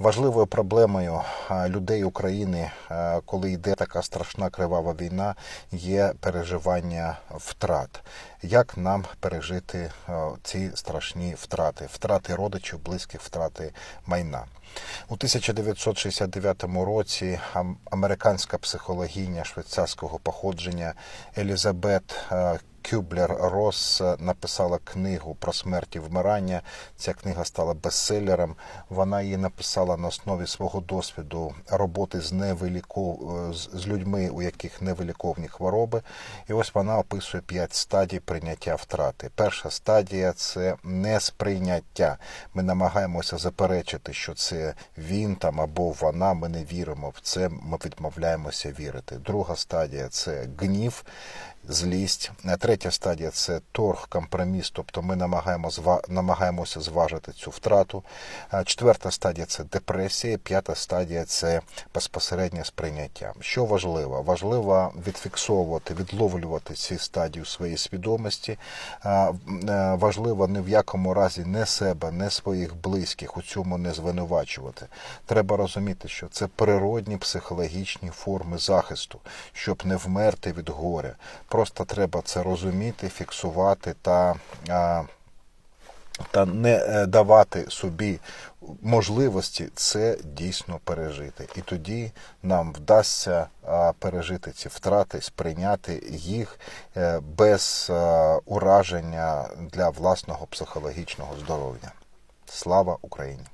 Важливою проблемою людей України, коли йде така страшна кривава війна, є переживання втрат. Як нам пережити ці страшні втрати? Втрати родичів, близьких, втрати майна. У 1969 році американська психологиня швейцарського походження Елізабет е, Кюблер Росс е, написала книгу про смерть і вмирання. Ця книга стала бестселером. Вона її написала на основі свого досвіду роботи з невиліков... е, з людьми, у яких невиліковні хвороби. І ось вона описує п'ять стадій прийняття втрати. Перша стадія це несприйняття. Ми намагаємося заперечити, що це він там або вона. Ми не віримо в це. Ми відмовляємося вірити. Друга стадія це гнів. Злість, третя стадія це торг, компроміс, тобто ми намагаємося зважити цю втрату. Четверта стадія це депресія, п'ята стадія це безпосереднє сприйняття. Що важливо? Важливо відфіксовувати, відловлювати ці стадії у своїй свідомості. Е, е, Важливо ні в якому разі не себе, не своїх близьких у цьому не звинувачувати. Треба розуміти, що це природні психологічні форми захисту, щоб не вмерти від горя. Просто треба це розуміти, фіксувати та. Та не е, давати собі можливості це дійсно пережити. І тоді нам вдасться пережити ці втрати, сприйняти їх е, без е, ураження для власного психологічного здоров'я. Слава Україні!